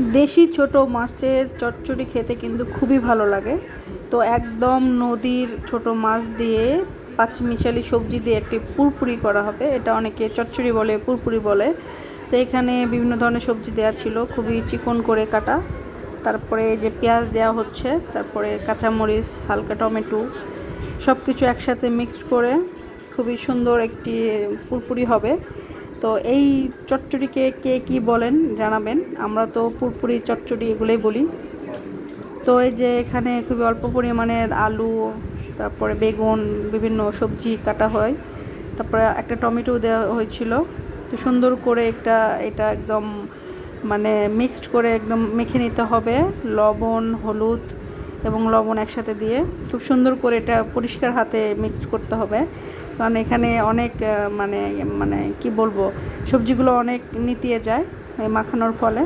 দেশি ছোট মাছের চচ্চড়ি খেতে কিন্তু খুবই ভালো লাগে। তো একদম নদীর ছোট মাছ দিয়ে পাঁচমিশালি সবজি দিয়ে একটি পুরপুরি করা হবে। এটা অনেকে চচ্চড়ি বলে, পুরপুরি বলে। তো এখানে বিভিন্ন ধরনের সবজি দেওয়া ছিল, খুবই চিকন করে কাটা। তারপরে যে পেঁয়াজ দেওয়া হচ্ছে, তারপরে কাঁচামরিচ, হালকা টমেটো সব কিছু একসাথে মিক্সড করে খুবই সুন্দর একটি পুরপুরি হবে। তো এই চচ্চড়িকে কে কি বলেন জানাবেন। আমরা তো পুরপুরি চচ্চড়ি এগুলোই বলি। তো এই যে এখানে খুবই অল্প পরিমাণের আলু, তারপরে বেগুন, বিভিন্ন সবজি কাটা হয়। তারপরে একটা টমেটো দেওয়া হয়েছিল। তো সুন্দর করে একটা, এটা একদম মানে মিক্সড করে একদম মেখে নিতে হবে। লবণ, হলুদ এবং লবণ একসাথে দিয়ে। খুব সুন্দর করে এটা পরিষ্কার হাতে মিক্সড করতে হবে। কারণ এখানে অনেক মানে মানে কি বলব, সবজিগুলো অনেক নিতিয়ে যায় এই মাখানোর ফলে।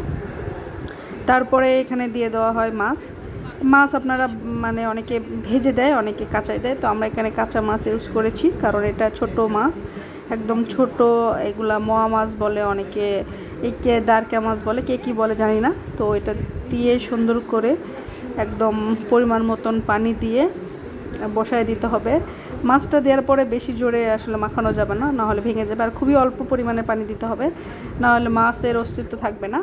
তারপরে এখানে দিয়ে দেওয়া হয় মাছ। মাছ আপনারা মানে অনেকে ভেজে দেয়, অনেকে কাঁচাই দেয়। তো আমরা এখানে কাঁচা মাছ ইউজ করেছি, কারণ এটা ছোট মাছ, একদম ছোট, এগুলা মোয়া মাছ বলে অনেকে একে দারকা মাছ বলে, কে কী বলে জানি না। তো এটা দিয়ে সুন্দর করে একদম পরিমাণ মতন পানি দিয়ে বসায় দিতে হবে। মাছটা দেওয়ার পরে বেশি জোরে আসলে মাখানো যাবে না, নাহলে ভেঙে যাবে। আর খুবই অল্প পরিমাণে পানি দিতে হবে, নাহলে মাছের অস্তিত্ব থাকবে না।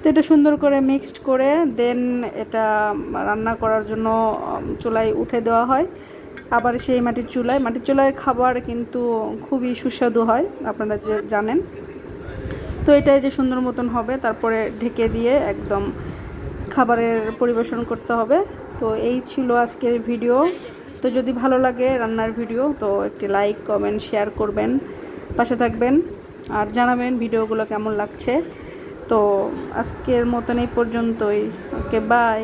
তো এটা সুন্দর করে মিক্সড করে দেন এটা রান্না করার জন্য চুলায় উঠে দেওয়া হয়। আবার সেই মাটির চুলায় মাটির চুলায় খাবার কিন্তু খুবই সুস্বাদু হয়, আপনারা যে জানেন। তো এটাই যে সুন্দর মতন হবে, তারপরে ঢেকে দিয়ে একদম খাবারের পরিবেশন করতে হবে। তো এই ছিল আজকের ভিডিও তো যদি ভালো লাগে রান্নার ভিডিও, তো একটি লাইক, কমেন্ট, শেয়ার করবেন, পাশে থাকবেন আর জানাবেন ভিডিওগুলো কেমন লাগছে। তো আজকের মতন এই পর্যন্তই। Okay bye